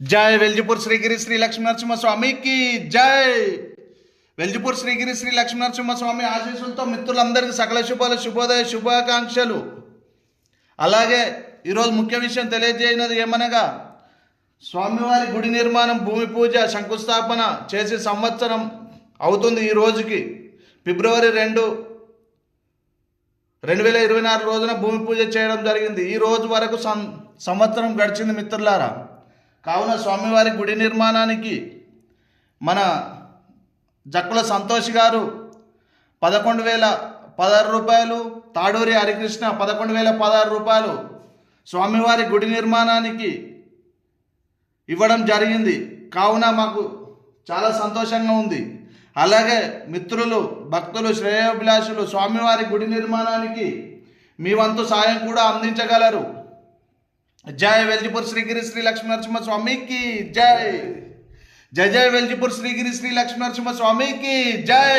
జై వెల్జిపూర్ శ్రీగిరి శ్రీ లక్ష్మీ స్వామికి జై. వెల్జిపూర్ శ్రీగిరి శ్రీ లక్ష్మీ స్వామి ఆశీస్సులతో మిత్రులందరికీ సకల శుభాలు శుభోదయ శుభాకాంక్షలు. అలాగే ఈరోజు ముఖ్య విషయం తెలియజేయనది ఏమనగా స్వామివారి గుడి నిర్మాణం భూమి పూజ శంకుస్థాపన చేసి సంవత్సరం అవుతుంది ఈ రోజుకి. ఫిబ్రవరి రెండు రెండు వేల ఇరవై నాలుగు రోజున భూమి పూజ చేయడం జరిగింది. ఈ రోజు వరకు సం సంవత్సరం గడిచింది మిత్రులారా. కావున స్వామివారి గుడి నిర్మాణానికి మన జక్కుల సంతోష్ గారు పదకొండు వేల పదహారు రూపాయలు తాడూరి హరికృష్ణ పదకొండు వేల పదహారు రూపాయలు స్వామివారి గుడి నిర్మాణానికి ఇవ్వడం జరిగింది. కావున మాకు చాలా సంతోషంగా ఉంది. అలాగే మిత్రులు భక్తులు శ్రేయోభిలాషులు స్వామివారి గుడి నిర్మాణానికి మీ వంతు సాయం కూడా అందించగలరు. జై వెల్జిపూర్ శ్రీగిరి శ్రీ లక్ష్మీ నరసింహ స్వామికి జై జై జై వెల్జిపూర్ శ్రీగిరి శ్రీ లక్ష్మీ నరసింహ స్వామికి జై